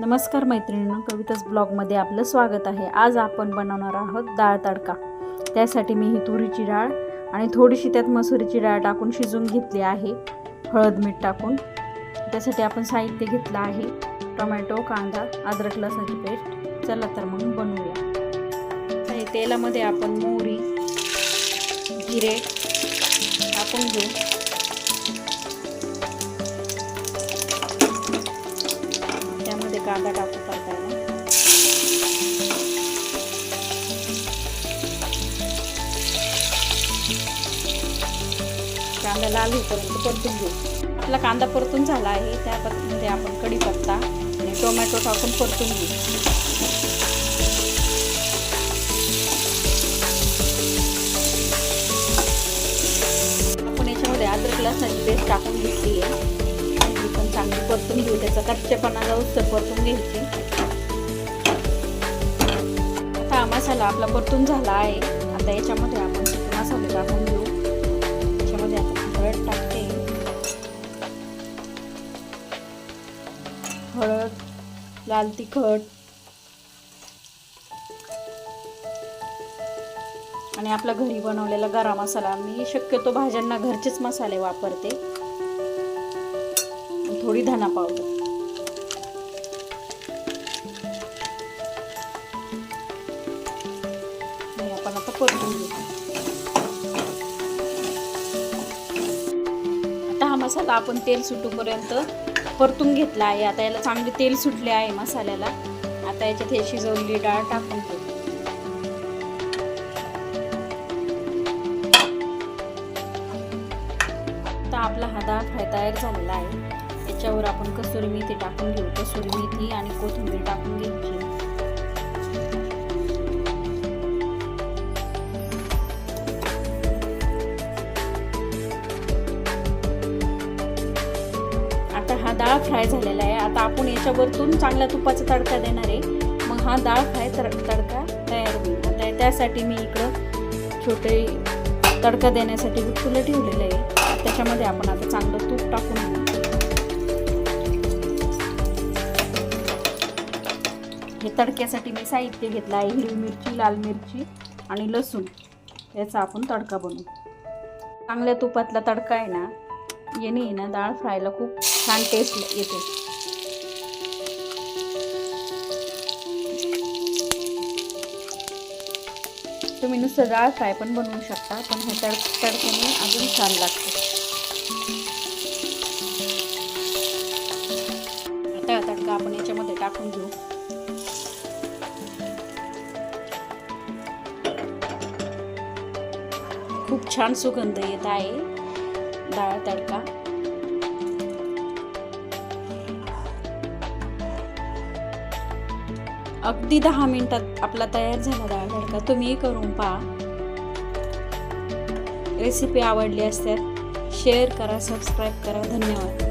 नमस्कार मैत्रिणींनो कविताच ब्लॉगमध्ये आपलं स्वागत आहे. आज आपण बनवणार आहोत डाळ तडका. त्यासाठी मी ही तुरीची डाळ आणि थोडीशी त्यात मसुरीची डाळ टाकून शिजवून घेतली आहे. हळद मीठ टाकून. त्यासाठी आपण साहित्य घेतलं आहे. टोमॅटो कांदा अद्रक लसणाची पेस्ट. चला तर मग बनवूया. तेलामध्ये आपण मोहरी जिरे टाकून घेऊ. कांदा टाकू परतायला. कांदा लाल होईपर्यंत परतून घेऊ. आपला कांदा परतून झाला आहे त्यामध्ये आपण कढीपत्ता आणि टोमॅटो टाकून परतून घेऊ. आपण याच्यामध्ये अद्रक लसणाची पेस्ट टाकून घेतली आहे. चांगली परतून घेऊ. त्याचा कच्चेपणा जाऊच परतून घ्यायची. आता हा मसाला आपला परतून झाला आहे. आता याच्यामध्ये आपण मसाले टाकून घेऊ. याच्यामध्ये आपण हळद टाकते. हळद लाल तिखट. आणि आपला घरी बनवलेला गरम मसाला मी शक्यतो भाज्यांना घरचेच मसाले वापरते. थोडी धना पावडर. आणि आपण आता परतून घेऊ. आता हा मसाला आपण तेल सुटूपर्यंत परतून घेतला आहे. आता याला चांगले तेल सुटले आहे मसाल्याला. आता याच्यात हे शिजवलेली डाळ टाकून घेऊ. आता आपला हा डाळ फ्राय तयार झालेला आहे. याच्यावर आपण कसुरी मेथी टाकून घेऊ. कसुरी मेथी आणि कोथिंबीर टाकून घ्यायची. आता हा डाळ फ्राय झालेला आहे. आता आपण याच्यावरतून चांगल्या तुपाचा तडका देणार आहे. मग हा डाळ फ्राय तर तडका तयार होईल. आता त्यासाठी मी इकडं छोटे तडका देण्यासाठी फुलं ठेवलेलं आहे. त्याच्यामध्ये आपण आता चांगलं तूप टाकून हे तडक्यासाठी मी साहित्य घेतलं आहे हिरवी मिरची लाल मिरची आणि लसूण. याचा आपण तडका बनवू. चांगल्या तुपातला तडका आहे ना याने ना डाळ फ्रायला खूप छान टेस्ट येते. तुम्ही नुसतं डाळ फ्राय पण बनवू शकता पण हे तड तडक्याने अजून छान लागते. आता तडका आपण याच्यामध्ये टाकून घेऊ. खूप छान सुगंध येत आहे. डाळ तडका. अगदी दहा मिनिटात आपला तयार झाला डाळ तडका. तुम्ही करून पहा. रेसिपी आवडली असतात शेअर करा सबस्क्राईब करा. धन्यवाद.